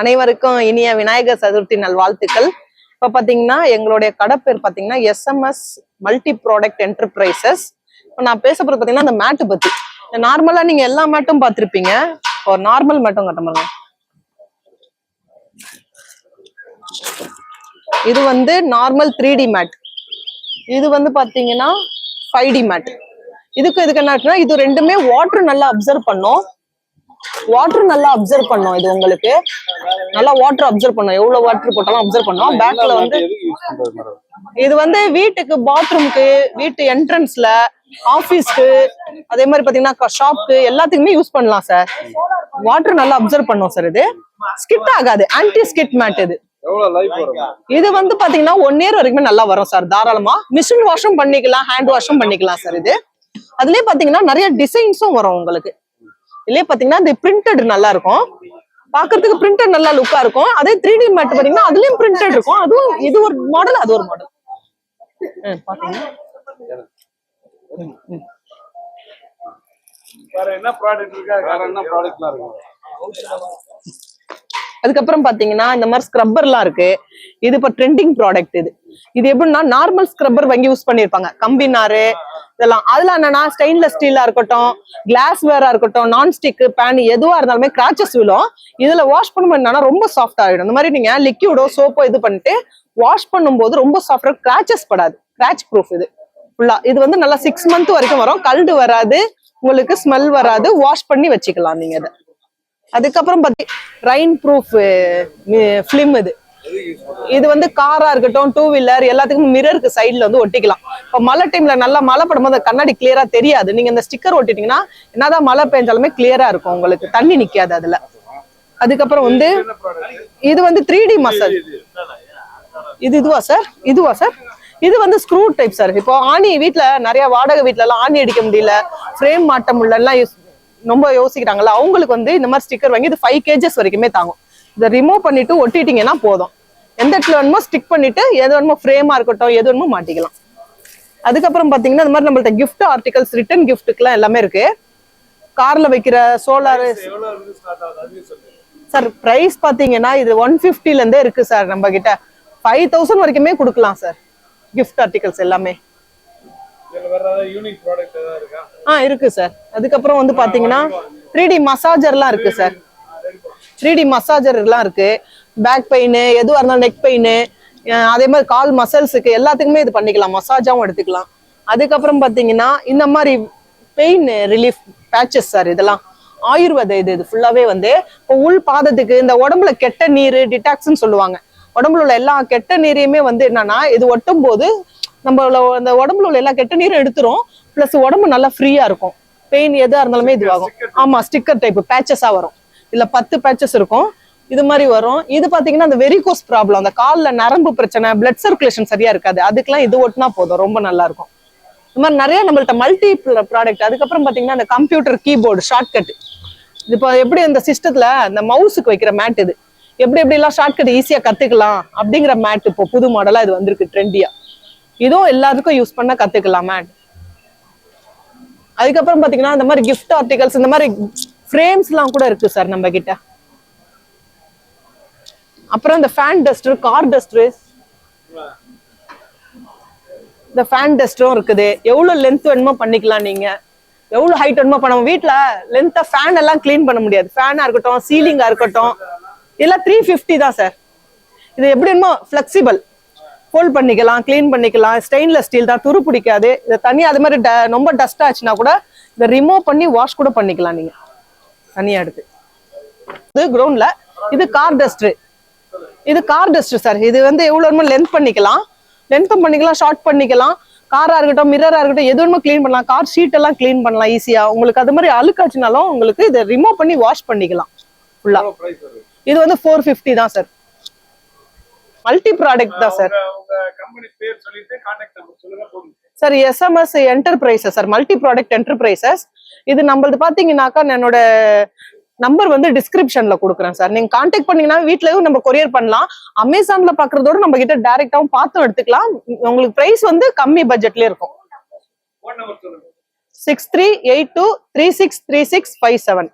அனைவருக்கும் இனிய விநாயகர் சதுர்த்தி நல்வாழ்த்துக்கள். இப்ப பாத்தீங்கன்னா எங்களுடைய கடை பேர் பாத்தீங்கன்னா எஸ்எம்எஸ் மல்டி ப்ராடக்ட் என்டர்பிரைசஸ் இப்போ நான் பேச போறது பாத்தீங்கன்னா அந்த மேட்டு பத்தி. நார்மலா நீங்க எல்லா மேட்டும் பார்த்துருப்பீங்க ஒரு நார்மல் மேட்டும் கட்ட பாருங்க இது வந்து நார்மல் த்ரீ டி மேட். இது வந்து பாத்தீங்கன்னா ஃபைவ் டி மேட். இதுக்கு இதுக்கு என்ன இது ரெண்டுமே வாட்டர் நல்லா அப்சர்வ் பண்ணும். வாட்டர் நல்லா அப்சர்வ் பண்ணும் இது உங்களுக்கு. நல்லா வாட்டர் அப்சர்வ் பண்ணும். எவ்வளவு வாட்டர் போட்டாலும் அப்சர்வ் பண்ணும். பேக்ல வந்து இது வந்து வீட்டுக்கு பாத்ரூம்க்கு வீட்டு என்ட்ரன்ஸ்ல ஆபீஸ்க்கு அதே மாதிரி பாத்தீங்கன்னா ஷாப்க்கு எல்லாத்துக்குமே யூஸ் பண்ணலாம் சார் வாட்டர் நல்லா அப்சர்வ் பண்ணும் சார் இது. ஸ்கிட் ஆகாது. ஆன்டி ஸ்கிட் மேட் இது இது வந்து பாத்தீங்கன்னா ஒன் இயர் வரைக்குமே நல்லா வரும் சார் தாராளமா. மிஷின் வாஷும் பண்ணிக்கலாம் ஹேண்ட் வாஷும் பண்ணிக்கலாம் சார் இது. அதுலயே பாத்தீங்கன்னா நிறைய டிசைன்ஸும் வரும் உங்களுக்கு. இதுலயே பாத்தீங்கன்னா இந்த பிரிண்டட் நல்லா இருக்கும் பாக்குறதுக்கு பிரிண்டட் நல்லா லுக்கா இருக்கும். அதே த்ரீ டி மேட் பாத்தீங்கன்னா அதுலயும் பிரிண்டட் இருக்கும். அதுவும் இது ஒரு மாடல் அது ஒரு மாடல் அதுக்கப்புறம் பாத்தீங்கன்னா இந்த மாதிரி ஸ்க்ரப்பர்லாம் இருக்கு. இது இப்ப ட்ரெண்டிங் ப்ராடக்ட் இது. இது எப்படின்னா நார்மல் ஸ்க்ரப்பர் வாங்கி யூஸ் பண்ணிருப்பாங்க கம்பி நாரு இதெல்லாம். அதுல என்னன்னா ஸ்டெயின்லெஸ் ஸ்டீலா இருக்கட்டும் கிளாஸ் வேரா இருக்கட்டும் நான் ஸ்டிக் பேன் எதுவா இருந்தாலுமே கிராச்சஸ் விழும். இதுல வாஷ் பண்ணும்போது என்னன்னா ரொம்ப சாஃப்ட் ஆகிடும் இந்த மாதிரி நீங்க லிக்யூடோ சோப்போ இது பண்ணிட்டு வாஷ் பண்ணும்போது ரொம்ப சாஃப்டா கிராச்சஸ் படாது. கிராச் ப்ரூஃப் இது. ஃபுல்லா இது வந்து நல்லா சிக்ஸ் மந்த் வரைக்கும் வரும். கல்டு வராது. உங்களுக்கு ஸ்மெல் வராது. வாஷ் பண்ணி வச்சுக்கலாம் நீங்க அதை அதுக்கப்புறம் பத்தி ரெயின் ப்ரூஃப் ஃபிலிம் இது. இது வந்து காரா இருக்கட்டும் டூ வீலர் எல்லாத்துக்கும் மிரருக்கு சைட்ல வந்து ஒட்டிக்கலாம். இப்போ மழை டைம்ல நல்லா மழை படும்போது கண்ணாடி கிளியரா தெரியாது. நீங்க இந்த ஸ்டிக்கர் ஒட்டிட்டீங்கன்னா என்னதான் மழை பெஞ்சாலுமே கிளியரா இருக்கும் உங்களுக்கு. தண்ணி நிக்காது அதுல. அதுக்கப்புறம் வந்து இது வந்து த்ரீ டி மசாஜ் இது இதுவா சார் இதுவா சார் இது வந்து ஸ்க்ரூ டைப் சார் இப்போ ஆணி வீட்டில் நிறைய வாடகை வீட்ல எல்லாம் ஆணி அடிக்க முடியல. ஃப்ரேம் மாட்ட முடியல ரொம்ப யோசிக்கிறாங்கல்ல. அவங்களுக்கு வந்து இந்த மாதிரி ஸ்டிக்கர் வாங்கி இது ஃபைவ் கேஜஸ் வரைக்குமே தாங்கும். இதை ரிமூவ் பண்ணிட்டு ஒட்டிட்டீங்கன்னா போதும். எந்த இடத்துல வேணுமோ ஸ்டிக் பண்ணிட்டு எது வேணுமோ ஃப்ரேமா இருக்கட்டும் எது வேணுமோ மாட்டிக்கலாம். அதுக்கப்புறம் பாத்தீங்கன்னா இந்த மாதிரி நம்மள்ட்ட gift ஆர்டிகல்ஸ் ரிட்டன் கிஃப்ட்டுக்குலாம் எல்லாமே இருக்கு. கார்ல வைக்கிற சோலார் சார் பிரைஸ் பாத்தீங்கன்னா இது ஒன் ல இருந்தே இருக்கு சார் நம்ம கிட்ட ஃபைவ் தௌசண்ட் வரைக்குமே கொடுக்கலாம் சார் gift ஆர்டிகல்ஸ் எல்லாமே. ஆ இருக்கு சார் அதுக்கப்புறம் வந்து பாத்தீங்கன்னா த்ரீ டி மசாஜர்லாம் இருக்கு சார் த்ரீ டி மசாஜர்லாம் இருக்கு. பேக் பெயின் எதுவாக இருந்தாலும் நெக் பெயின் அதே மாதிரி கால் மசில்ஸுக்கு எல்லாத்துக்குமே இது பண்ணிக்கலாம். மசாஜாவும் எடுத்துக்கலாம். அதுக்கப்புறம் பாத்தீங்கன்னா இந்த மாதிரி பெயின் ரிலீஃப் பேச்சஸ் சார் இதெல்லாம். ஆயுர்வேத இது இது ஃபுல்லாவே வந்து இப்போ உள் பாதத்துக்கு இந்த உடம்புல கெட்ட நீர் டிடாக்ஸ்ன்னு சொல்லுவாங்க. உடம்புல உள்ள எல்லா கெட்ட நீரையுமே வந்து என்னன்னா இது ஒட்டும் போது நம்மள அந்த உடம்புல உள்ள எல்லா கெட்ட நீரும் எடுத்துரும். ப்ளஸ் உடம்பு நல்லா ஃப்ரீயா இருக்கும். பெயின் எதா இருந்தாலுமே இதுவாகும். ஆமா ஸ்டிக்கர் டைப் பேச்சஸா வரும். இதுல பத்து பேச்சஸ் இருக்கும். இது மாதிரி வரும். இது பாத்தீங்கன்னா அந்த வெரிகோஸ் ப்ராப்ளம் அந்த கால்ல நரம்பு பிரச்சனை பிளட் சர்க்குலேஷன் சரியா இருக்காது. அதுக்கெல்லாம் இது ஒட்டினா போதும். ரொம்ப நல்லா இருக்கும். இந்த மாதிரி நிறைய நம்மள்ட்ட மல்டி ப்ராடக்ட் அதுக்கப்புறம் பாத்தீங்கன்னா அந்த கம்ப்யூட்டர் கீபோர்டு ஷார்ட்கட் இப்போ எப்படி இந்த சிஸ்டத்துல அந்த மவுஸுக்கு வைக்கிற மேட் இது? எப்படி எப்படி எல்லாம் ஷார்ட்கட் ஈஸியா கத்துக்கலாம் அப்படிங்கிற மேட் இப்போ புது மாடலா இது வந்திருக்கு ட்ரெண்டியா இதுவும் எல்லாத்துக்கும் யூஸ் பண்ண கத்துக்கலாம் மேட் அதுக்கப்புறம் பாத்தீங்கன்னா இந்த மாதிரி கிஃப்ட் ஆர்டிகல்ஸ் இந்த மாதிரி ஃப்ரேம்ஸ்லாம் கூட இருக்கு சார் நம்ம கிட்ட. அப்புறம் இந்த ஃபேன் டஸ்டர் கார் டஸ்டர் இந்த ஃபேன் டஸ்டரும் இருக்குது. எவ்வளோ லென்த் வேணுமோ பண்ணிக்கலாம் நீங்க. எவ்வளோ ஹைட் வேணுமோ பண்ண வீட்டில் லென்த்தாக ஃபேன் எல்லாம் க்ளீன் பண்ண முடியாது. ஃபேனாக இருக்கட்டும் சீலிங்காக இருக்கட்டும். இதெல்லாம் த்ரீ ஃபிஃப்டி தான் சார் இது எப்படி வேணுமோ ஃப்ளெக்சிபிள் ஃபோல்ட் பண்ணிக்கலாம் க்ளீன் பண்ணிக்கலாம். ஸ்டெயின்லெஸ் ஸ்டீல் தான் துரு பிடிக்காது. இதை தனியாக அது மாதிரி ட- ரொம்ப டஸ்ட் ஆச்சுன்னா கூட இதை ரிமூவ் பண்ணி வாஷ் கூட பண்ணிக்கலாம் நீங்க. தனியாக எடுத்து. இது கிரவுண்டில் இது கார் டஸ்ட்ரு இது கார் டஸ்ட் சார் இது வந்து எவ்வளவு லென்த் பண்ணிக்கலாம். லென்த்தும் பண்ணிக்கலாம் ஷார்ட் பண்ணிக்கலாம். காரா இருக்கட்டும் மிரரா இருக்கட்டும் எது வேணுமோ க்ளீன் பண்ணலாம். கார் ஷீட் எல்லாம் க்ளீன் பண்ணலாம் ஈஸியா உங்களுக்கு அது மாதிரி அழுக்காச்சுனாலும் உங்களுக்கு இதை ரிமூவ் பண்ணி வாஷ் பண்ணிக்கலாம். ஃபுல்லா எவ்வளவு பிரைஸ் வருது? இது வந்து ஃபோர் ஃபிஃப்டி தான் சார் மல்டி ப்ராடக்ட் தான் sir sir SMS enterprises sir multi product enterprises இது நம்மளது பாத்தீங்கன்னாக்கா என்னோட நம்பர் வந்து டிஸ்கிரிப்ஷன்ல கொடுக்குறேன் சார் நீங்க கான்டாக்ட் பண்ணீங்கன்னா வீட்லயும் நம்ம கொரியர் பண்ணலாம். அமேசான்ல பாக்குறதோட நம்ம கிட்ட டைரக்டாவும் பார்த்தும் எடுத்துக்கலாம். உங்களுக்கு பிரைஸ் வந்து கம்மி பட்ஜெட்லயே இருக்கும். Six three eight two three six three six five seven